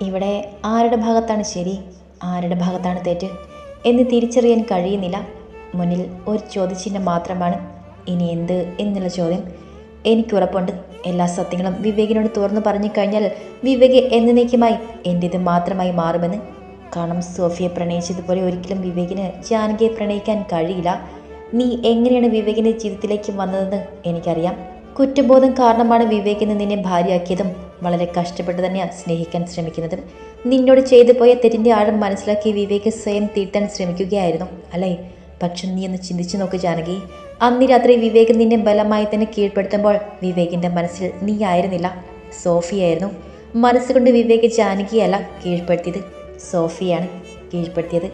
ഇവിടെ ആരുടെ ഭാഗത്താണ് ശരി? ആരുടെ ഭാഗത്താണ് തെറ്റ്? എന്ന് തിരിച്ചറിയാൻ കഴിയുന്നില്ല. മുന്നിൽ ഒരു ചോദ്യചിഹ്നം മാത്രമാണ്. ഇനി എന്ത് എന്നുള്ള ചോദ്യം? എനിക്ക് ഉറപ്പുണ്ട്. എല്ലാ സത്യങ്ങളും വിവേകിനോട് തുറന്നു പറഞ്ഞു കഴിഞ്ഞാൽ വിവേക് എന്നേക്കുമായി എന്റേത് മാത്രമായി മാറുമെന്ന്. കാരണം സോഫിയെ പ്രണയിച്ചതുപോലെ ഒരിക്കലും വിവേകിന് ജാനകിയെ പ്രണയിക്കാൻ കഴിയില്ല. നീ എങ്ങനെയാണ് വിവേകിന്റെ ജീവിതത്തിലേക്ക് വന്നതെന്ന് എനിക്കറിയാം. കുറ്റബോധം കാരണമാണ് വിവേകിന് നിന്നെ ഭാര്യയാക്കിയതും വളരെ കഷ്ടപ്പെട്ട് തന്നെയാണ് സ്നേഹിക്കാൻ ശ്രമിക്കുന്നത്. നിന്നോട് ചെയ്തു പോയ തെറ്റിന്റെ ആഴം മനസ്സിലാക്കി വിവേക് സ്വയം തീട്ടാൻ ശ്രമിക്കുകയായിരുന്നു. അല്ലേ? പക്ഷെ നീ ഒന്ന് ചിന്തിച്ചു നോക്ക് ജാനകി. അന്ന് രാത്രി വിവേക് നിന്നെ ബലമായി തന്നെ കീഴ്പ്പെടുത്തുമ്പോൾ വിവേകിന്റെ മനസ്സിൽ നീ ആയിരുന്നില്ല. സോഫിയായിരുന്നു മനസ്സുകൊണ്ട് വിവേക് ജാനകിയല്ല കീഴ്പ്പെടുത്തിയത്. സോഫിയാണ് കീഴ്പ്പെടുത്തിയത്.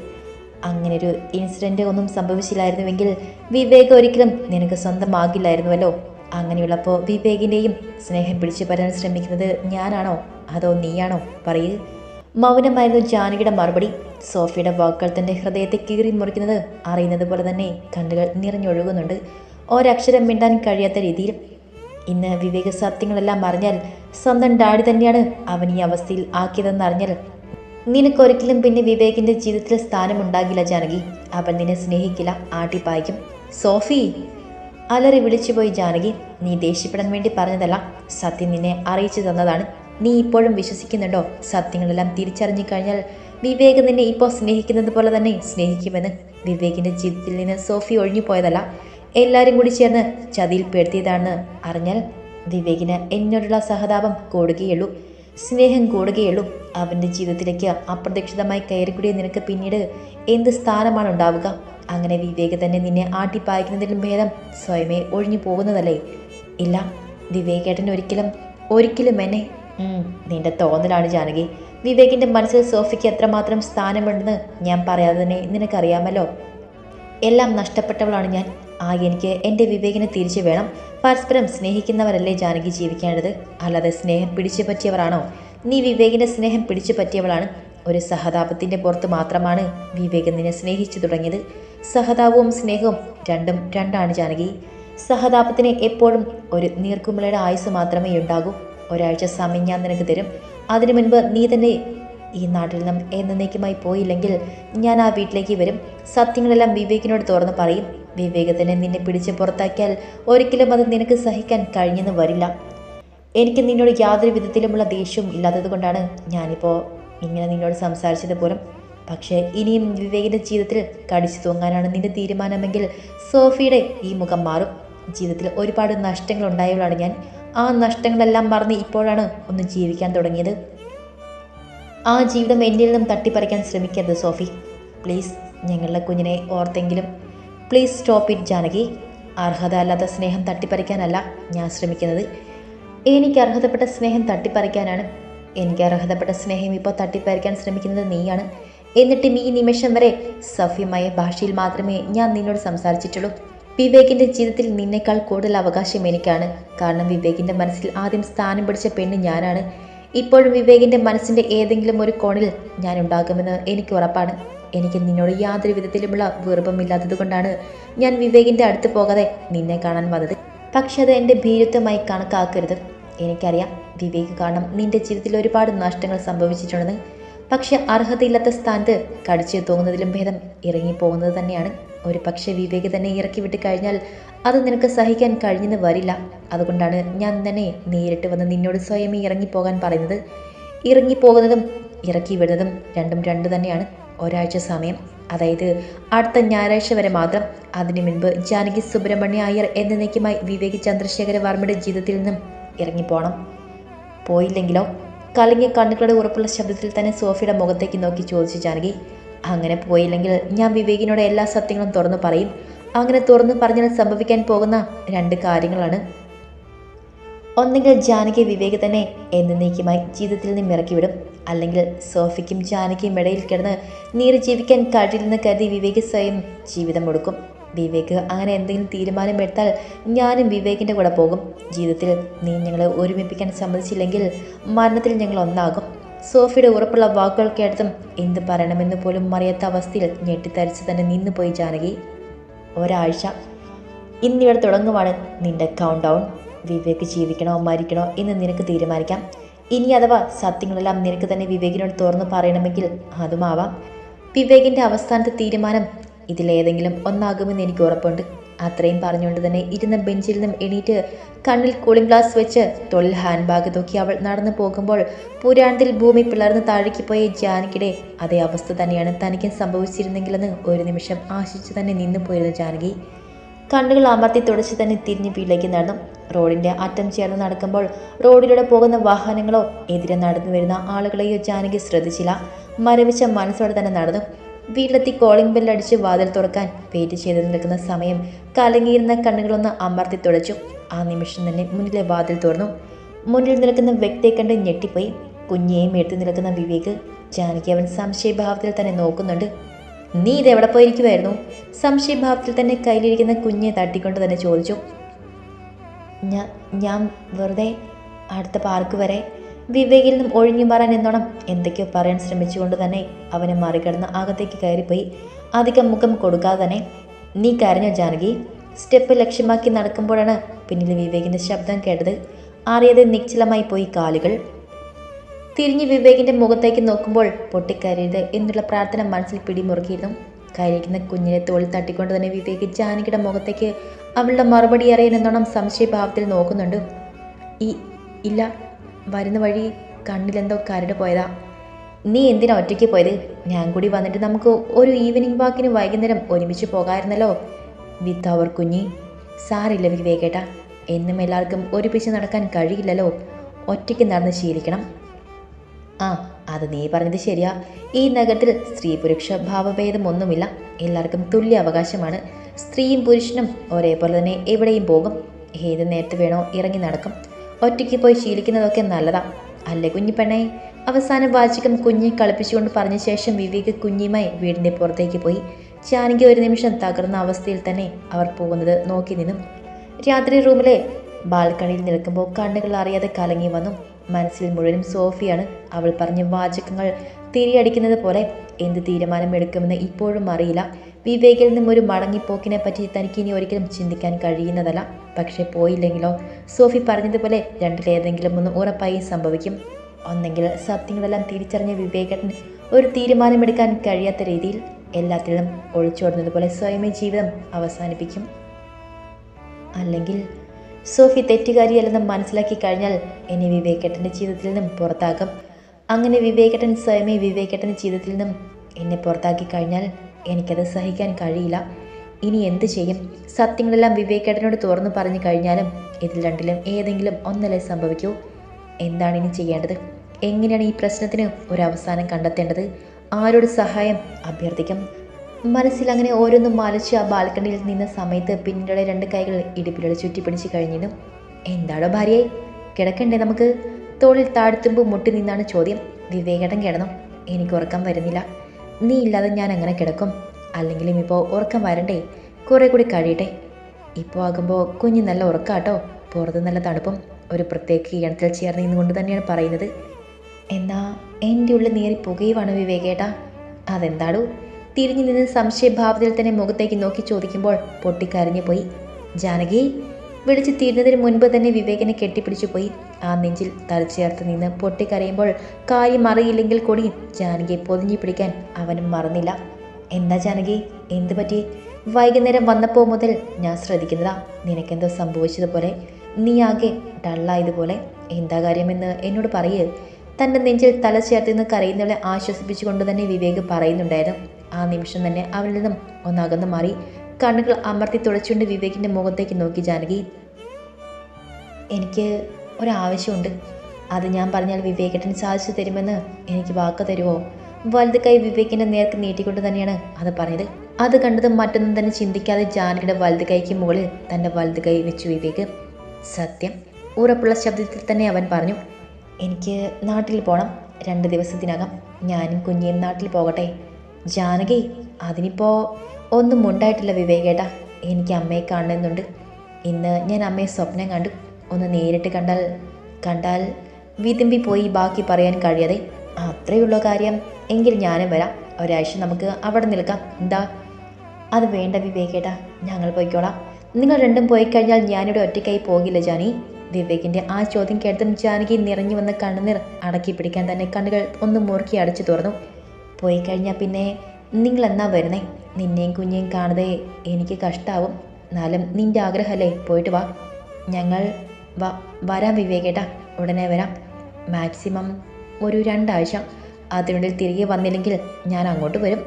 അങ്ങനെ ഒരു ഇൻസിഡന്റ് ഒന്നും സംഭവിച്ചില്ലായിരുന്നുവെങ്കിൽ വിവേക് ഒരിക്കലും നിനക്ക് സ്വന്തമാകില്ലായിരുന്നുവല്ലോ. അങ്ങനെയുള്ളപ്പോൾ വിവേകിന്റെയും സ്നേഹം പിടിച്ചു പറ്റാൻ ശ്രമിക്കുന്നത് ഞാനാണോ? അതോ നീയാണോ? പറയൂ. മൗനമായിരുന്നു ജാനകിയുടെ മറുപടി. സോഫിയുടെ വാക്കുകൾ തന്റെ ഹൃദയത്തെ കീറി മുറിക്കുന്നത് അറിയുന്നത് പോലെ തന്നെ കണ്ണുകൾ നിറഞ്ഞൊഴുകുന്നുണ്ട്. ഒരക്ഷരം മിണ്ടാൻ കഴിയാത്ത രീതിയിൽ. ഇന്ന് വിവേക സത്യങ്ങളെല്ലാം അറിഞ്ഞാൽ സ്വന്തം ഡാഡി തന്നെയാണ് അവൻ ഈ അവസ്ഥയിൽ ആക്കിയതെന്ന് അറിഞ്ഞാൽ. നിനക്കൊരിക്കലും പിന്നെ വിവേകിന്റെ ജീവിതത്തിൽ സ്ഥാനമുണ്ടാകില്ല ജാനകി. അവൻ നിന്നെ സ്നേഹിക്കില്ല ആട്ടിപ്പായിക്കും. സോഫി! അലറി വിളിച്ചുപോയി ജാനകി നീ ദേഷ്യപ്പെടാൻ വേണ്ടി പറഞ്ഞതല്ല. സത്യം നിന്നെ അറിയിച്ചു തന്നതാണ്. നീ ഇപ്പോഴും വിശ്വസിക്കുന്നുണ്ടോ? സത്യങ്ങളെല്ലാം തിരിച്ചറിഞ്ഞു കഴിഞ്ഞാൽ വിവേക് നിന്നെ ഇപ്പോൾ സ്നേഹിക്കുന്നത് പോലെ തന്നെ സ്നേഹിക്കുമെന്ന്. വിവേകിന്റെ ജീവിതത്തിൽ നിന്ന് സോഫി ഒഴിഞ്ഞു പോയതല്ല എല്ലാവരും കൂടി ചേർന്ന് ചതിയിൽ പെടുത്തിയതാണെന്ന് അറിഞ്ഞാൽ വിവേകിന് എന്നോടുള്ള സഹതാപം കൂടുകയുള്ളൂ. സ്നേഹം കൂടുകയുള്ളൂ. അവന്റെ ജീവിതത്തിലേക്ക് അപ്രതീക്ഷിതമായി കയറിക്കൂടിയ നിനക്ക് പിന്നീട് എന്ത് സ്ഥാനമാണ് ഉണ്ടാവുക അങ്ങനെ വിവേക് തന്നെ നിന്നെ ആട്ടിപ്പായിക്കുന്നതിലും ഭേദം സ്വയമേ ഒഴിഞ്ഞു പോകുന്നതല്ലേ? ഇല്ല വിവേകേട്ടൻ ഒരിക്കലും ഒരിക്കലും എന്നെ നിന്റെ തോന്നലാണ് ജാനകി. വിവേകിന്റെ മനസ്സിൽ സോഫിക്ക് എത്രമാത്രം സ്ഥാനമുണ്ടെന്ന് ഞാൻ പറയാതെ തന്നെ നിനക്കറിയാമല്ലോ. എല്ലാം നഷ്ടപ്പെട്ടവളാണ് ഞാൻ. ആ എനിക്ക് എന്റെ വിവേകിനെ തിരിച്ചു വേണം. പരസ്പരം സ്നേഹിക്കുന്നവരല്ലേ ജാനകി ജീവിക്കേണ്ടത്? അല്ലാതെ സ്നേഹം പിടിച്ചു പറ്റിയവരാണോ നീ വിവേകിന്റെ സ്നേഹം പിടിച്ചു പറ്റിയവളാണ്. ഒരു സഹതാപത്തിന്റെ പുറത്ത് മാത്രമാണ് വിവേക് നിന്നെ സ്നേഹിച്ചു തുടങ്ങിയത്. സഹതാപവും സ്നേഹവും രണ്ടും രണ്ടാണ് ജാനകി. സഹതാപത്തിന് എപ്പോഴും ഒരു നീർക്കുമിളയുടെ ആയുസ് മാത്രമേ ഉണ്ടാകൂ. ഒരാഴ്ച സമയം ഞാൻ നിനക്ക് തരും. അതിനു മുൻപ് നീ തന്നെ ഈ നാട്ടിൽ നിന്നും എന്നേക്കുമായി പോയില്ലെങ്കിൽ ഞാൻ ആ വീട്ടിലേക്ക് വരും. സത്യങ്ങളെല്ലാം വിവേകിനോട് തുറന്ന് പറയും. വിവേകത്തിനെ നിന്നെ പിടിച്ച് പുറത്താക്കിയാൽ ഒരിക്കലും അത് നിനക്ക് സഹിക്കാൻ കഴിഞ്ഞെന്ന് വരില്ല. എനിക്ക് നിന്നോട് യാതൊരു വിധത്തിലുമുള്ള ദേഷ്യവും ഇല്ലാത്തത് കൊണ്ടാണ് ഞാനിപ്പോൾ ഇങ്ങനെ നിന്നോട് സംസാരിച്ചത് പോലും. പക്ഷേ ഇനിയും വിവേകിന്റെ ജീവിതത്തിൽ കടിച്ചു തൂങ്ങാനാണ് നിന്റെ തീരുമാനമെങ്കിൽ സോഫിയുടെ ഈ മുഖം മാറും. ജീവിതത്തിൽ ഒരുപാട് നഷ്ടങ്ങൾ ഉണ്ടായവളാണ് ഞാൻ. ആ നഷ്ടങ്ങളെല്ലാം മറന്ന് ഇപ്പോഴാണ് ഒന്ന് ജീവിക്കാൻ തുടങ്ങിയത്. ആ ജീവിതം എന്നിൽ നിന്നും തട്ടിപ്പറിക്കാൻ ശ്രമിക്കരുത് സോഫി. പ്ലീസ് ഞങ്ങളുടെ കുഞ്ഞിനെ ഓർത്തെങ്കിലും. Please stop it Janaki. അർഹത അല്ലാത്ത സ്നേഹം തട്ടിപ്പറിക്കാനല്ല ഞാൻ ശ്രമിക്കുന്നത്. എനിക്ക് അർഹതപ്പെട്ട സ്നേഹം തട്ടിപ്പറിക്കാനാണ്. എനിക്ക് അർഹതപ്പെട്ട സ്നേഹം ഇപ്പോൾ തട്ടിപ്പറിക്കാൻ ശ്രമിക്കുന്നത് നീയാണ്. എന്നിട്ടും ഈ നിമിഷം വരെ സഫ്യമായ ഭാഷയിൽ മാത്രമേ ഞാൻ നിന്നോട് സംസാരിച്ചിട്ടുള്ളൂ. വിവേകിന്റെ ജീവിതത്തിൽ നിന്നേക്കാൾ കൂടുതൽ അവകാശം എനിക്കാണ്. കാരണം വിവേകിന്റെ മനസ്സിൽ ആദ്യം സ്ഥാനം പിടിച്ച പെണ്ണ് ഞാനാണ്. ഇപ്പോഴും വിവേകിന്റെ മനസ്സിന്റെ ഏതെങ്കിലും ഒരു കോണിൽ ഞാൻ ഉണ്ടാകുമെന്ന് എനിക്ക് ഉറപ്പാണ്. എനിക്ക് നിന്നോട് യാതൊരു വിധത്തിലുമുള്ള വെറുപ്പമില്ലാത്തത് കൊണ്ടാണ് ഞാൻ വിവേകിന്റെ അടുത്ത് പോകാതെ നിന്നെ കാണാൻ വന്നത്. പക്ഷെ അത് എന്റെ ഭീരുത്വമായി കണക്കാക്കരുത്. എനിക്കറിയാം വിവേക് കാരണം നിന്റെ ജീവിതത്തിൽ ഒരുപാട് നഷ്ടങ്ങൾ സംഭവിച്ചിട്ടുണ്ടെന്ന്. പക്ഷെ അർഹതയില്ലാത്ത സ്ഥാനത്ത് കടിച്ചു തോന്നുന്നതിലും ഭേദം ഇറങ്ങിപ്പോകുന്നത് തന്നെയാണ്. ഒരു പക്ഷേ വിവേക് തന്നെ ഇറക്കി വിട്ട് കഴിഞ്ഞാൽ അത് നിനക്ക് സഹിക്കാൻ കഴിഞ്ഞെന്ന് വരില്ല. അതുകൊണ്ടാണ് ഞാൻ തന്നെ നേരിട്ട് വന്ന് നിന്നോട് സ്വയമേ ഇറങ്ങിപ്പോകാൻ പറയുന്നത്. ഇറങ്ങിപ്പോകുന്നതും ഇറക്കി വിടുന്നതും രണ്ടും രണ്ട് തന്നെയാണ് ഒരാഴ്ച സമയം. അതായത് അടുത്ത ഞായറാഴ്ച വരെ മാത്രം. അതിനു മുൻപ് ജാനകി സുബ്രഹ്മണ്യ അയ്യർ എന്നേക്കുമായി വിവേക് ചന്ദ്രശേഖര വർമ്മയുടെ ജീവിതത്തിൽ നിന്നും ഇറങ്ങിപ്പോണം. പോയില്ലെങ്കിലോ? കലങ്ങിയ കണ്ണുകളുടെ ഉറപ്പുള്ള ശബ്ദത്തിൽ തന്നെ സോഫിയുടെ മുഖത്തേക്ക് നോക്കി ചോദിച്ചു ജാനകി അങ്ങനെ പോയില്ലെങ്കിൽ ഞാൻ വിവേകിനോട് എല്ലാ സത്യങ്ങളും തുറന്നു പറയും. അങ്ങനെ തുറന്നു പറഞ്ഞാൽ സംഭവിക്കാൻ പോകുന്ന രണ്ട് കാര്യങ്ങളാണ്. ഒന്നുകിൽ ജാനകി വിവേക് തന്നെ എന്നേക്കുമായി ജീവിതത്തിൽ നിന്നും ഇറക്കിവിടും അല്ലെങ്കിൽ സോഫിക്കും ജാനകിയും ഇടയിൽ കിടന്ന് നീര് ജീവിക്കാൻ കഴിയില്ലെന്ന് കരുതി വിവേക് സ്വയം ജീവിതം കൊടുക്കും വിവേക് അങ്ങനെ എന്തെങ്കിലും തീരുമാനം എടുത്താൽ ഞാനും വിവേകിന്റെ കൂടെ പോകും. ജീവിതത്തിൽ നീ ഞങ്ങളെ ഒരുമിപ്പിക്കാൻ സമ്മതിച്ചില്ലെങ്കിൽ മരണത്തിൽ ഞങ്ങൾ ഒന്നാകും. സോഫിയുടെ ഉറപ്പുള്ള വാക്കുകൾ കേട്ടതും എന്ത് പറയണമെന്ന് പോലും അറിയാത്ത അവസ്ഥയിൽ ഞെട്ടിത്തരിച്ച് തന്നെ നിന്നുപോയി ജാനകി. ഒരാഴ്ച. ഇന്നിവിടെ തുടങ്ങുവാണ് നിന്റെ കൗണ്ട് ഡൗൺ വിവേക് ജീവിക്കണോ മരിക്കണോ എന്ന് നിനക്ക് തീരുമാനിക്കാം. ഇനി അഥവാ സത്യങ്ങളെല്ലാം നിനക്ക് തന്നെ വിവേകിനോട് തുറന്നു പറയണമെങ്കിൽ അതുമാവാം. വിവേകിന്റെ അവസാനത്തെ തീരുമാനം ഇതിലേതെങ്കിലും ഒന്നാകുമെന്ന് എനിക്ക് ഉറപ്പുണ്ട്. അത്രയും പറഞ്ഞുകൊണ്ട് തന്നെ ഇരുന്ന ബെഞ്ചിൽ നിന്നും എണീറ്റ് കണ്ണിൽ കൂളിംഗ് ഗ്ലാസ് വെച്ച് തൊഴിൽ ഹാൻഡ് ബാഗ് തൂക്കി അവൾ നടന്നു പോകുമ്പോൾ പുരാണത്തിൽ ഭൂമി പിളർന്ന് താഴേക്ക് പോയ ജാനകിയുടെ അതേ അവസ്ഥ തന്നെയാണ് തനിക്കും സംഭവിച്ചിരുന്നെങ്കിലെന്ന് ഒരു നിമിഷം ആശിച്ചു തന്നെ നിന്നു പോയിരുന്നു ജാനകി. കണ്ണുകൾ അമർത്തി തുടച്ച് തന്നെ തിരിഞ്ഞ് വീട്ടിലേക്ക് നടന്നു. റോഡിന്റെ അറ്റം ചേർന്ന് നടക്കുമ്പോൾ റോഡിലൂടെ പോകുന്ന വാഹനങ്ങളോ എതിരെ നടന്നു വരുന്ന ആളുകളെയോ ജാനകി ശ്രദ്ധിച്ചില്ല. മരവിച്ച മനസ്സോടെ തന്നെ നടന്നു. വീട്ടിലെത്തി കോളിംഗ് ബെല്ലടിച്ച് വാതിൽ തുറക്കാൻ വെയിറ്റ് ചെയ്ത് നിൽക്കുന്ന സമയം കലങ്ങിയിരുന്ന കണ്ണുകളൊന്ന് അമർത്തി തുടച്ചു. ആ നിമിഷം തന്നെ മുന്നിലെ വാതിൽ തുറന്നു. മുന്നിൽ നിൽക്കുന്ന വ്യക്തിയെ കണ്ട് ഞെട്ടിപ്പോയി. കുഞ്ഞിയെയും എടുത്തു നിൽക്കുന്ന വിവേക് ജാനകി അവൻ സംശയഭാവത്തിൽ തന്നെ നോക്കുന്നുണ്ട്. നീ ഇതെവിടെ പോയിരിക്കുമായിരുന്നു സംശയഭാവത്തിൽ തന്നെ കയ്യിലിരിക്കുന്ന കുഞ്ഞെ തട്ടിക്കൊണ്ട് തന്നെ ചോദിച്ചു. ഞാൻ ഞാൻ വെറുതെ അടുത്ത പാർക്ക് വരെ വിവേകിൽ നിന്നും ഒഴിഞ്ഞു മാറാൻ എന്നോണം എന്തൊക്കെയോ പറയാൻ ശ്രമിച്ചുകൊണ്ട് തന്നെ അവനെ മറികടന്ന് അകത്തേക്ക് കയറിപ്പോയി. അധികം മുഖം കൊടുക്കാതെ തന്നെ നീ കരഞ്ഞോ ജാനകി? സ്റ്റെപ്പ് ലക്ഷ്യമാക്കി നടക്കുമ്പോഴാണ് പിന്നിൽ വിവേകിന്റെ ശബ്ദം കേട്ടത്. അറിയാതെ നിശ്ചലമായി പോയി കാലുകൾ. തിരിഞ്ഞ് വിവേകിന്റെ മുഖത്തേക്ക് നോക്കുമ്പോൾ പൊട്ടിക്കരയരുത് എന്നുള്ള പ്രാർത്ഥന മനസ്സിൽ പിടിമുറുക്കിയിരുന്നു. കരയിക്കുന്ന കുഞ്ഞിനെ തോളിൽ തട്ടിക്കൊണ്ട് തന്നെ വിവേക് ജാനകിയുടെ മുഖത്തേക്ക് അവളുടെ മറുപടി അറിയാനെന്നോണം സംശയഭാവത്തിൽ നോക്കുന്നുണ്ട്. ഈ ഇല്ല വരുന്ന വഴി കണ്ണിലെന്തോ കരട് പോയതാ. നീ എന്തിനാ ഒറ്റയ്ക്ക് പോയത്? ഞാൻ കൂടി വന്നിട്ട് നമുക്ക് ഒരു ഈവനിങ് വാക്കിന് വൈകുന്നേരം ഒരുമിച്ച് പോകാമായിരുന്നല്ലോ വിത്ത് അവർ കുഞ്ഞി. സാറില്ല വിവേകേട്ടാ. എന്നും എല്ലാവർക്കും ഒരുമിച്ച് നടക്കാൻ കഴിയില്ലല്ലോ. ഒറ്റയ്ക്ക് നടന്ന് ശീലിക്കണം. ആ അത് നീ പറഞ്ഞത് ശരിയാ. ഈ നഗരത്തിൽ സ്ത്രീ പുരുഷ ഭാവഭേദമൊന്നുമില്ല എല്ലാവർക്കും തുല്യ അവകാശമാണ്. സ്ത്രീയും പുരുഷനും ഒരേപോലെ തന്നെ എവിടെയും പോകും. ഏത് നേരത്ത് വേണോ ഇറങ്ങി നടക്കും. ഒറ്റയ്ക്ക് പോയി ശീലിക്കുന്നതൊക്കെ നല്ലതാ. അല്ലേ കുഞ്ഞിപ്പെണ്ണെ? അവസാന വാചകം കുഞ്ഞി കളിപ്പിച്ചുകൊണ്ട് പറഞ്ഞ ശേഷം വിവേക് കുഞ്ഞിയുമായി വീടിന്റെ പുറത്തേക്ക് പോയി. ചാനിക്ക് ഒരു നിമിഷം തകർന്ന അവസ്ഥയിൽ തന്നെ അവർ പോകുന്നത് നോക്കി നിന്നും. രാത്രി റൂമിലെ ബാൽക്കണിയിൽ നിൽക്കുമ്പോൾ കണ്ണുകൾ അറിയാതെ കലങ്ങി വന്നു. മനസ്സിൽ മുഴുവനും സോഫിയാണ്. അവൾ പറഞ്ഞ വാചകങ്ങൾ തിരിയടിക്കുന്നത് പോലെ എന്ത് തീരുമാനം എടുക്കുമെന്ന് ഇപ്പോഴും അറിയില്ല. വിവേകിൽ നിന്നും ഒരു മടങ്ങിപ്പോക്കിനെ പറ്റി തനിക്ക് ഇനി ഒരിക്കലും ചിന്തിക്കാൻ കഴിയുന്നതല്ല. പക്ഷേ പോയില്ലെങ്കിലോ? സോഫി പറഞ്ഞതുപോലെ രണ്ടിലേതെങ്കിലും ഒന്ന് ഉറപ്പായി സംഭവിക്കും. ഒന്നെങ്കിൽ സത്യങ്ങളെല്ലാം തിരിച്ചറിഞ്ഞ വിവേകത്തിന് ഒരു തീരുമാനമെടുക്കാൻ കഴിയാത്ത രീതിയിൽ എല്ലാത്തിലും ഒളിച്ചോടുന്നതുപോലെ സ്വയമേ ജീവിതം അവസാനിപ്പിക്കും. അല്ലെങ്കിൽ സോഫി തെറ്റുകാരിയല്ലെന്ന് മനസ്സിലാക്കി കഴിഞ്ഞാൽ എന്നെ വിവേകേട്ടന്റെ ജീവിതത്തിൽ നിന്നും പുറത്താകും. അങ്ങനെ വിവേകേട്ടൻ സ്വയമേ വിവേകേട്ടന്റെ ജീവിതത്തിൽ നിന്നും എന്നെ പുറത്താക്കി കഴിഞ്ഞാൽ എനിക്കത് സഹിക്കാൻ കഴിയില്ല. ഇനി എന്ത് ചെയ്യും? സത്യങ്ങളെല്ലാം വിവേകേടനോട് തുറന്നു പറഞ്ഞു കഴിഞ്ഞാലും ഇതിൽ രണ്ടിലും ഏതെങ്കിലും ഒന്നല്ലേ സംഭവിക്കൂ? എന്താണ് ഇനി ചെയ്യേണ്ടത്? എങ്ങനെയാണ് ഈ പ്രശ്നത്തിന് ഒരു അവസാനം കണ്ടെത്തേണ്ടത്? ആരോട് സഹായം അഭ്യർത്ഥിക്കും? മനസ്സിൽ അങ്ങനെ ഓരോന്നും മാലിച്ച് ആ ബാൽക്കണിയിൽ നിന്ന സമയത്ത് പിന്നീടുള്ള രണ്ട് കൈകൾ ഇടുപ്പിലൂടെ ചുറ്റിപ്പിടിച്ച് കഴിഞ്ഞിരുന്നു. എന്താണോ ഭാര്യയെ കിടക്കണ്ടേ നമുക്ക്? തോളിൽ താഴ്ത്തുമ്പോൾ മുട്ടി നിന്നാണ് ചോദ്യം. വിവേകേട്ടൻ കിടന്നു. എനിക്ക് ഉറക്കം വരുന്നില്ല. നീ ഇല്ലാതെ ഞാൻ എങ്ങനെ കിടക്കും? അല്ലെങ്കിലും ഇപ്പോൾ ഉറക്കം വരണ്ടേ? കുറേ കൂടി കഴിയട്ടെ. ഇപ്പോൾ ആകുമ്പോൾ കുഞ്ഞ് നല്ല ഉറക്കാട്ടോ. പുറത്ത് നല്ല തണുപ്പും ഒരു പ്രത്യേക ഈണത്തിൽ ചേർന്ന് നിന്നുകൊണ്ട് തന്നെയാണ് പറയുന്നത്. എന്നാ എന്റെ ഉള്ളിൽ നേരി പുകയുവാണ് വിവേകേട്ടാ? അതെന്താടൂ? തിരിഞ്ഞു നിന്ന് സംശയഭാവത്തിൽ തന്നെ മുഖത്തേക്ക് നോക്കി ചോദിക്കുമ്പോൾ പൊട്ടിക്കരഞ്ഞു പോയി. ജാനകി വിളിച്ച് തീരുന്നതിന് മുൻപ് തന്നെ വിവേകനെ കെട്ടിപ്പിടിച്ചു പോയി. ആ നെഞ്ചിൽ തലച്ചേർത്ത് നിന്ന് പൊട്ടിക്കരയുമ്പോൾ കാര്യം അറിയില്ലെങ്കിൽ കൂടി ജാനകിയെ പൊതിഞ്ഞു പിടിക്കാൻ അവനും മറന്നില്ല. എന്താ ജാനകി? എന്തു പറ്റി? വൈകുന്നേരം വന്നപ്പോൾ മുതൽ ഞാൻ ശ്രദ്ധിക്കുന്നതാ. നിനക്കെന്തോ സംഭവിച്ചതുപോലെ. നീ ആകെ ഡള്ളായതുപോലെ. എന്താ കാര്യമെന്ന് എന്നോട് പറയേ. തന്റെ നെഞ്ചിൽ തല ചേർത്ത് നിന്ന് കരയുന്നവളെ ആശ്വസിപ്പിച്ചുകൊണ്ട് തന്നെ വിവേക് പറയുന്നുണ്ടായിരുന്നു. ആ നിമിഷം തന്നെ അവനിൽ നിന്നും ഒന്നകന്നു മാറി. കണ്ണുകൾ അമർത്തി തുളച്ചുകൊണ്ട് വിവേകിന്റെ മുഖത്തേക്ക് നോക്കി ജാനകി. എനിക്ക് ഒരാവശ്യമുണ്ട്. അത് ഞാൻ പറഞ്ഞാൽ വിവേകേട്ടൻ സാധിച്ചു തരുമെന്ന് എനിക്ക് വാക്ക് തരുമോ? വലുത് കൈ വിവേകിന്റെ നേർക്ക് നീട്ടിക്കൊണ്ട് തന്നെയാണ് അത് പറഞ്ഞത്. അത് കണ്ടത് മറ്റൊന്നും തന്നെ ചിന്തിക്കാതെ ജാനകിയുടെ വലുത് കൈക്ക് മുകളിൽ തന്റെ വലുത് കൈ വെച്ചു വിവേക്. സത്യം ഉറപ്പുള്ള ശബ്ദത്തിൽ തന്നെ അവൻ പറഞ്ഞു എനിക്ക് നാട്ടിൽ പോകണം രണ്ട് ദിവസത്തിനകം ഞാനും കുഞ്ഞിയും നാട്ടിൽ പോകട്ടെ. ജാനകി അതിനിപ്പോൾ ഒന്നും ഉണ്ടായിട്ടില്ല വിവേകേട്ടാ എനിക്ക് അമ്മയെ കാണണമെന്നുണ്ട്. ഇന്ന് ഞാൻ അമ്മയെ സ്വപ്നം കണ്ടു. ഒന്ന് നേരിട്ട് കണ്ടാൽ കണ്ടാൽ വിതുമ്പി പോയി ബാക്കി പറയാൻ കഴിയാതെ. അത്രയുള്ള കാര്യം. എങ്കിൽ ഞാനും വരാം. ഒരാഴ്ച നമുക്ക് അവിടെ നിൽക്കാം. എന്താ? അത് വേണ്ട വിവേകേട്ടാ ഞങ്ങൾ പോയിക്കോളാം. നിങ്ങൾ രണ്ടും പോയി കഴിഞ്ഞാൽ ഞാനിവിടെ ഒറ്റയ്ക്കായി പോകില്ല ജാനി. വിവേകിന്റെ ആ ചോദ്യം കേട്ടതും ജാനകി നിറഞ്ഞു വന്ന കണ്ണുനീർ അടക്കി പിടിക്കാൻ തന്നെ കണ്ണുകൾ ഒന്ന് മുറുക്കി അടച്ചു തുറന്നു. പോയി കഴിഞ്ഞാൽ പിന്നെ നിങ്ങൾ എന്നാ വരുന്നേ? നിന്നെയും കുഞ്ഞെയും കാണാതെ എനിക്ക് കഷ്ടാവും. എന്നാലും നിന്റെ ആഗ്രഹമല്ലേ? പോയിട്ട് വാ. ഞങ്ങൾ വാ വരാം വിവേകേട്ടാ. ഉടനെ വരാം. മാക്സിമം ഒരു രണ്ടാഴ്ച. അതിനുള്ളിൽ തിരികെ വന്നില്ലെങ്കിൽ ഞാൻ അങ്ങോട്ട് വരും.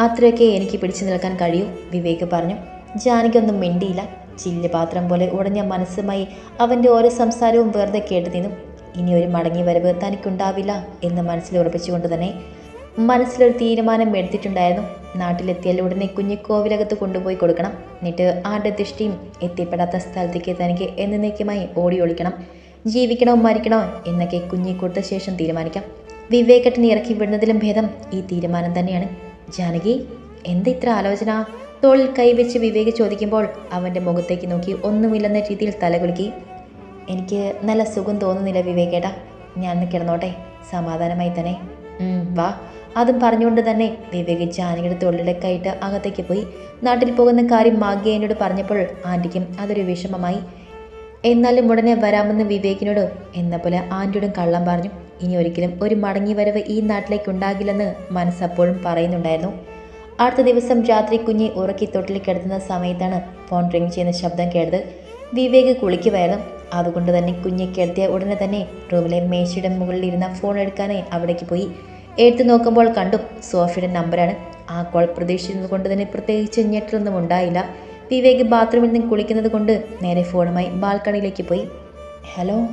അത്രയൊക്കെ എനിക്ക് പിടിച്ചു നിൽക്കാൻ കഴിയൂ വിവേക് പറഞ്ഞു. ജാനകിയൊന്നും മിണ്ടിയില്ല. ചില്ല് പാത്രം പോലെ ഉടഞ്ഞ മനസ്സുമായി അവന്റെ ഓരോ സംസാരവും വെറുതെ കേട്ടു നിന്നു. ഇനി ഒരു മടങ്ങി വരവ് തനിക്കുണ്ടാവില്ല എന്ന് മനസ്സിൽ ഉറപ്പിച്ചുകൊണ്ട് തന്നെ മനസ്സിലൊരു തീരുമാനം എടുത്തിട്ടുണ്ടായിരുന്നു. നാട്ടിലെത്തിയാൽ ഉടനെ കുഞ്ഞു കോവിലകത്ത് കൊണ്ടുപോയി കൊടുക്കണം. എന്നിട്ട് ആരുടെ ദൃഷ്ടിയും എത്തിപ്പെടാത്ത സ്ഥലത്തേക്ക് തനിക്ക് എന്നേക്കുമായി ഓടി ഒളിക്കണം. ജീവിക്കണോ മരിക്കണോ എന്നൊക്കെ കുഞ്ഞി കൊടുത്ത ശേഷം തീരുമാനിക്കാം. വിവേകട്ടിന് ഇറക്കി വിടുന്നതിലും ഭേദം ഈ തീരുമാനം തന്നെയാണ്. ജാനകി എന്താ ഇത്ര ആലോചന? തോളിൽ കൈവച്ച് വിവേക് ചോദിക്കുമ്പോൾ അവന്റെ മുഖത്തേക്ക് നോക്കി ഒന്നുമില്ലെന്ന രീതിയിൽ തലകുലുക്കി. എനിക്ക് നല്ല സുഖം തോന്നുന്നില്ല വിവേകേട്ടാ. ഞാൻ കിടന്നോട്ടെ. സമാധാനമായി തന്നെ. വാ. അതും പറഞ്ഞുകൊണ്ട് തന്നെ വിവേകി ജാനകിയുടെ തൊഴിലിടക്കായിട്ട് അകത്തേക്ക് പോയി. നാട്ടിൽ പോകുന്ന കാര്യം മാഗ്യ പറഞ്ഞപ്പോൾ ആന്റിക്കും അതൊരു വിഷമമായി. എന്നാലും ഉടനെ വരാമെന്ന് വിവേകിനോട് എന്ന പോലെ ആന്റിയോടും കള്ളം പറഞ്ഞു. ഇനി ഒരിക്കലും ഒരു മടങ്ങി വരവ് ഈ നാട്ടിലേക്ക് ഉണ്ടാകില്ലെന്ന് മനസ്സപ്പോഴും പറയുന്നുണ്ടായിരുന്നു. അടുത്ത ദിവസം രാത്രി കുഞ്ഞി ഉറക്കി തൊട്ടിൽ കിടത്തുന്ന സമയത്താണ് ഫോൺ റിങ് ചെയ്യുന്ന ശബ്ദം കേട്ടത്. വിവേക് കുളിക്കുമായിരുന്നു അതുകൊണ്ട് തന്നെ കുഞ്ഞെ കിടത്തിയ ഉടനെ തന്നെ റൂമിലെ മേശയുടെ മുകളിൽ ഇരുന്ന ഫോൺ എടുക്കാനേ അവിടേക്ക് പോയി. എടുത്തു നോക്കുമ്പോൾ കണ്ടു സോഫിയുടെ നമ്പറാണ്. ആ കോൾ പ്രതീക്ഷിച്ചത് കൊണ്ട് തന്നെ പ്രത്യേകിച്ച് ഞെട്ടലൊന്നും ഉണ്ടായില്ല. വിവേക് ബാത്റൂമിൽ നിന്ന് കുളിക്കുന്നത് കൊണ്ട് നേരെ ഫോണുമായി ബാൽക്കണിയിലേക്ക് പോയി. ഹലോ?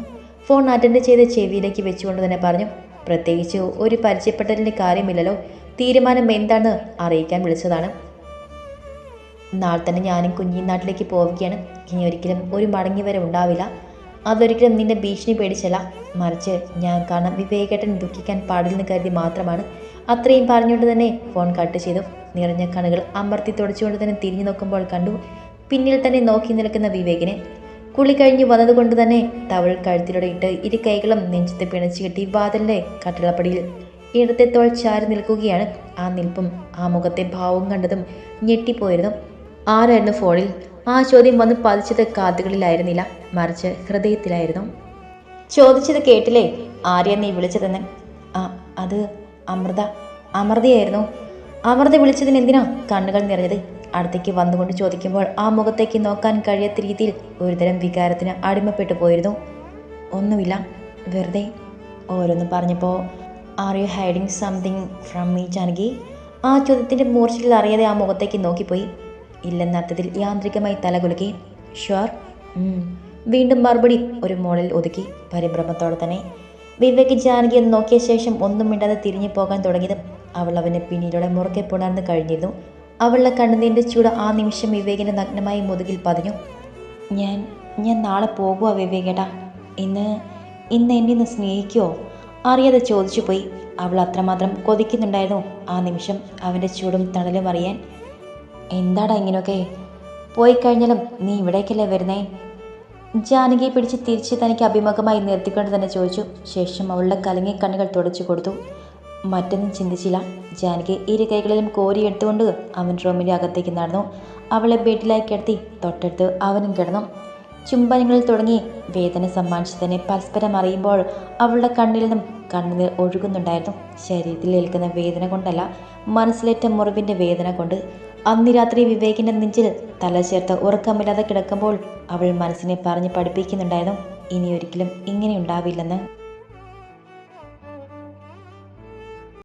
ഫോൺ അറ്റൻഡ് ചെയ്ത് ചെവിയിലേക്ക് വെച്ചുകൊണ്ട് തന്നെ പറഞ്ഞു. പ്രത്യേകിച്ച് ഒരു പരിചയപ്പെട്ടതിന്റെ കാര്യമില്ലല്ലോ. തീരുമാനം എന്താണെന്ന് അറിയിക്കാൻ വിളിച്ചതാണ്. നാളെ തന്നെ ഞാനും കുഞ്ഞി നാട്ടിലേക്ക് പോവുകയാണ്. ഇനി ഒരിക്കലും ഒരു മടങ്ങി വരെ ഉണ്ടാവില്ല അതൊരിക്കലും നിന്നെ ഭീഷണി പേടിച്ചല്ല. മറിച്ച് ഞാൻ കാരണം വിവേകേട്ടൻ ദുഃഖിക്കാൻ പാടില്ലെന്ന് കരുതി മാത്രമാണ് അത്രയും പറഞ്ഞുകൊണ്ട് തന്നെ ഫോൺ കട്ട് ചെയ്തു. നിറഞ്ഞ കണുകൾ അമർത്തി തുടച്ചുകൊണ്ട് തന്നെ തിരിഞ്ഞു നോക്കുമ്പോൾ കണ്ടു. പിന്നിൽ തന്നെ നോക്കി നിൽക്കുന്ന വിവേകിനെ. കുളി കഴിഞ്ഞ് വന്നതുകൊണ്ട് തന്നെ തവൾ കഴുത്തിലൂടെ ഇട്ട് ഇരു കൈകളും നെഞ്ചത്ത് പിണച്ചു കെട്ടി വാതിലിന്റെ കട്ടിളപ്പടിയിൽ ഇടത്തെ തോൾ ചാരി നിൽക്കുകയാണ്. ആ നിൽപ്പും ആ മുഖത്തെ ഭാവവും കണ്ടതും ഞെട്ടിപ്പോയിരുന്നു. ആരായിരുന്നു ഫോണിൽ? ആ ചോദ്യം വന്ന് പതിച്ചത് കാതുകളിലായിരുന്നില്ല മറിച്ച് ഹൃദയത്തിലായിരുന്നു. ചോദിച്ചത് കേട്ടില്ലേ? ആര്യ നീ വിളിച്ചതെന്ന്? ആ അത് അമൃത. അമൃതയായിരുന്നു. അമൃത വിളിച്ചതിന് എന്തിനാ കണ്ണുകൾ നിറഞ്ഞത്? അടുത്തേക്ക് വന്നുകൊണ്ട് ചോദിക്കുമ്പോൾ ആ മുഖത്തേക്ക് നോക്കാൻ കഴിയാത്ത രീതിയിൽ ഒരുതരം വികാരത്തിന് അടിമപ്പെട്ടു പോയിരുന്നു. ഒന്നുമില്ല വെറുതെ ഓരോന്ന് പറഞ്ഞപ്പോൾ are you hiding something from me Janaki? ആ ചോദ്യത്തിന്റെ മൂർച്ചയിൽ അറിയാതെ ആ മുഖത്തേക്ക് നോക്കിപ്പോയി. ഇല്ലെന്ന അർത്ഥത്തിൽ യാന്ത്രികമായി തലകുലുക്കി. ഷുവർ വീണ്ടും മറുപടി ഒരു മോളിൽ ഒതുക്കി. പരിഭ്രമത്തോടെ തന്നെ വിവേക് ജാനകി നോക്കിയ ശേഷം ഒന്നും മിണ്ടാതെ തിരിഞ്ഞു പോകാൻ തുടങ്ങിയതും അവൾ അവനെ പിന്നിലൂടെ മുറുകെ പുണർന്നു കഴിഞ്ഞിരുന്നു. അവളുടെ കണ്ണുനീന്റെ ചൂട് ആ നിമിഷം വിവേകിന്റെ നഗ്നമായി മുതുകിൽ പതിഞ്ഞു. ഞാൻ ഞാൻ നാളെ പോകുക വിവേകേട്ടാ. ഇന്ന് ഇന്ന് എന്നെ ഒന്ന് സ്നേഹിക്കുമോ അറിയാതെ ചോദിച്ചു പോയി അവൾ അത്രമാത്രം കൊതിക്കുന്നുണ്ടായിരുന്നു ആ നിമിഷം അവന്റെ ചൂടും തണലും അറിയാൻ. എന്താടാ ഇങ്ങനെയൊക്കെ? പോയി കഴിഞ്ഞാലും നീ ഇവിടേക്കല്ലേ വരുന്നേ? ജാനകിയെ പിടിച്ച് തിരിച്ച് തനിക്ക് അഭിമുഖമായി നിർത്തിക്കൊണ്ട് തന്നെ ചോദിച്ചു. ശേഷം അവളുടെ കലങ്ങി കണ്ണുകൾ തുടച്ചു കൊടുത്തു. മറ്റൊന്നും ചിന്തിച്ചില്ല. ജാനകി ഇരു കൈകളിലും കോരി എടുത്തുകൊണ്ട് അവൻ റൂമിന്റെ അകത്തേക്ക് നടന്നു. അവളെ ബെഡിലായി കിടത്തി തൊട്ടടുത്ത് അവനും കിടന്നു. ചുംബനങ്ങളിൽ തുടങ്ങി വേദന സമ്മാനിച്ച് തന്നെ പരസ്പരം അറിയുമ്പോൾ അവളുടെ കണ്ണിൽ നിന്നും കണ്ണുനീർ ഒഴുകുന്നുണ്ടായിരുന്നു. ശരീരത്തിൽ ഏൽക്കുന്ന വേദന കൊണ്ടല്ല മനസ്സിലേറ്റ മുറിവിന്റെ വേദന കൊണ്ട്. അന്ന് രാത്രി വിവേകിന്റെ നെഞ്ചിൽ തലചേർത്ത് ഉറക്കമില്ലാതെ കിടക്കുമ്പോൾ അവൾ മനസ്സിനെ പറഞ്ഞ് പഠിപ്പിക്കുന്നുണ്ടായിരുന്നു. ഇനി ഒരിക്കലും ഇങ്ങനെ ഉണ്ടാവില്ലെന്ന്